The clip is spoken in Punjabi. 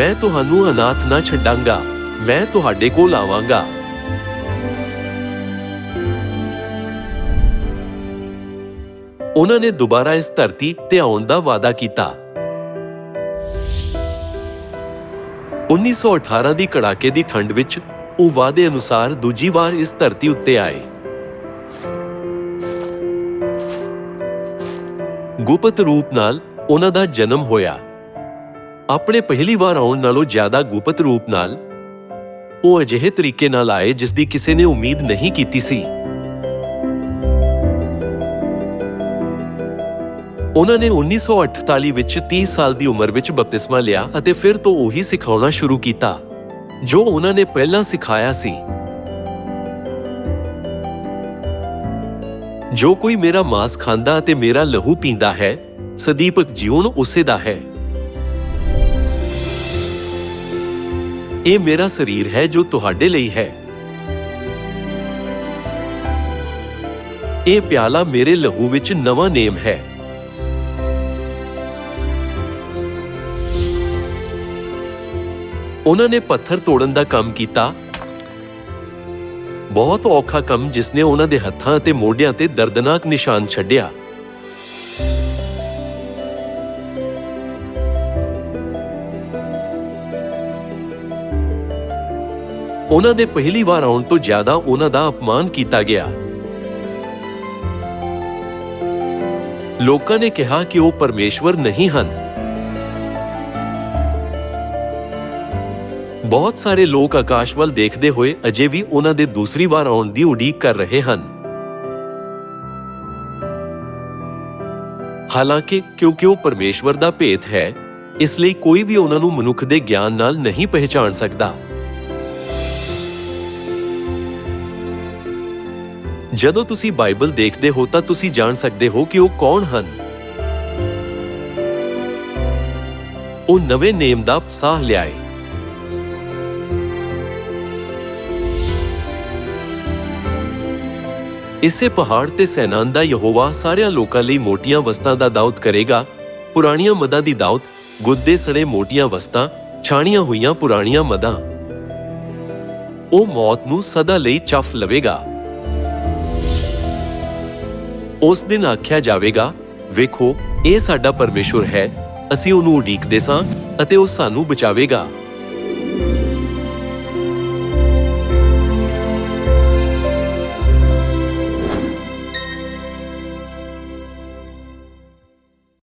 ਮੈਂ ਤੁਹਾਨੂੰ ਅਨਾਥ ਨਾ ਛੱਡਾਂਗਾ, ਮੈਂ ਤੁਹਾਡੇ ਕੋਲ ਆਵਾਂਗਾ। ਉਹਨਾਂ ਨੇ ਦੁਬਾਰਾ ਇਸ ਧਰਤੀ ਤੇ ਆਉਣ ਦਾ ਵਾਅਦਾ ਕੀਤਾ। 1918 ਦੀ ਕੜਾਕੇ ਦੀ ਠੰਡ ਵਿੱਚ ਉਹ ਵਾਅਦੇ ਅਨੁਸਾਰ ਦੂਜੀ ਵਾਰ ਇਸ ਧਰਤੀ ਉੱਤੇ ਆਏ। ਗੁਪਤ ਰੂਪ ਨਾਲ ਉਹਨਾਂ ਦਾ ਜਨਮ ਹੋਇਆ। ਆਪਣੇ ਪਹਿਲੀ ਵਾਰ ਆਉਣ ਨਾਲੋਂ ਜ਼ਿਆਦਾ ਗੁਪਤ ਰੂਪ ਨਾਲ ਉਹ ਅਜਿਹੇ ਤਰੀਕੇ ਨਾਲ ਆਏ ਜਿਸ ਦੀ ਕਿਸੇ ਨੇ ਉਮੀਦ ਨਹੀਂ ਕੀਤੀ ਸੀ। ਉਹਨਾਂ ਨੇ 1948 ਵਿੱਚ 30 ਸਾਲ ਦੀ ਉਮਰ ਵਿੱਚ ਬਪਤਿਸਮਾ ਲਿਆ ਅਤੇ ਫਿਰ ਤੋਂ ਉਹੀ ਸਿਖਾਉਣਾ ਸ਼ੁਰੂ ਕੀਤਾ, ਜੋ ਉਹਨਾਂ ਨੇ ਪਹਿਲਾਂ ਸਿਖਾਇਆ ਸੀ। ਜੋ ਕੋਈ ਮੇਰਾ ਮਾਸ ਖਾਂਦਾ ਅਤੇ ਮੇਰਾ ਲਹੂ ਪੀਂਦਾ ਹੈ, ਸਦੀਪਕ ਜੀਵਨ ਉਸੇ ਦਾ ਹੈ। ਇਹ ਮੇਰਾ ਸਰੀਰ ਹੈ ਜੋ ਤੁਹਾਡੇ ਲਈ ਹੈ। ਇਹ ਪਿਆਲਾ ਮੇਰੇ ਲਹੂ ਵਿੱਚ ਨਵਾਂ ਨੇਮ ਹੈ। ਉਹਨਾਂ ਨੇ ਪੱਥਰ ਤੋੜਨ ਦਾ ਕੰਮ ਕੀਤਾ। ਬਹੁਤ ਔਖਾ ਕੰਮ ਜਿਸ ਨੇ ਉਹਨਾਂ ਦੇ ਹੱਥਾਂ ਅਤੇ ਮੋਢਿਆਂ ਤੇ ਦਰਦਨਾਕ ਨਿਸ਼ਾਨ ਛੱਡਿਆ। ਉਹਨਾਂ ਦੇ ਪਹਿਲੀ ਵਾਰ ਆਉਣ ਤੋਂ ਜ਼ਿਆਦਾ ਉਹਨਾਂ ਦਾ ਅਪਮਾਨ ਕੀਤਾ ਗਿਆ। ਲੋਕਾਂ ਨੇ ਕਿਹਾ ਕਿ ਉਹ ਪਰਮੇਸ਼ਵਰ ਨਹੀਂ ਹਨ। ਬਹੁਤ ਸਾਰੇ ਲੋਕ ਆਕਾਸ਼ ਵੱਲ ਦੇਖਦੇ ਹੋਏ ਅਜੇ ਵੀ ਉਹਨਾਂ ਦੇ ਦੂਸਰੀ ਵਾਰ ਆਉਣ ਦੀ ਉਡੀਕ ਕਰ ਰਹੇ ਹਨ। ਹਾਲਾਂਕਿ ਕਿਉਂਕਿ ਉਹ ਪਰਮੇਸ਼ਵਰ ਦਾ ਭੇਤ ਹੈ, ਇਸ ਲਈ ਕੋਈ ਵੀ ਉਹਨਾਂ ਨੂੰ ਮਨੁੱਖ ਦੇ ਗਿਆਨ ਨਾਲ ਨਹੀਂ ਪਹਿਚਾਨ ਸਕਦਾ। ਜਦੋਂ ਤੁਸੀਂ ਬਾਈਬਲ ਦੇਖਦੇ ਹੋ ਤਾਂ ਤੁਸੀਂ ਜਾਣ ਸਕਦੇ ਹੋ ਕਿ ਉਹ ਕੌਣ ਹਨ। ਉਹ ਨਵੇਂ ਨੇਮ ਦਾ ਸਾਹ ਲਿਆਏ। ਇਸੇ ਪਹਾੜ ਤੇ ਸੈਨਾਨ ਦਾ ਯਹੋਵਾ ਸਾਰਿਆਂ ਲੋਕਾਂ ਲਈ ਮੋਟੀਆਂ ਵਸਤਾਂ ਦਾ ਦਾਉਤ ਕਰੇਗਾ। ਪੁਰਾਣੀਆਂ ਮਦਾਂ ਦੀ ਦਾਉਤ ਗੁੱਦੇ ਸੜੇ ਮੋਟੀਆਂ ਵਸਤਾਂ, ਛਾਣੀਆਂ ਹੋਈਆਂ ਪੁਰਾਣੀਆਂ ਮਦਾਂ। ਉਹ ਮੌਤ ਨੂੰ ਸਦਾ ਲਈ ਚੱਫ ਲਵੇਗਾ। ਉਸ ਦਿਨ ਆਖਿਆ ਜਾਵੇਗਾ, ਵੇਖੋ, ਇਹ ਸਾਡਾ ਪਰਮੇਸ਼ੁਰ ਹੈ, ਅਸੀਂ ਉਹਨੂੰ ਉਡੀਕਦੇ ਸਾਂ ਅਤੇ ਉਹ ਸਾਨੂੰ ਬਚਾਵੇਗਾ।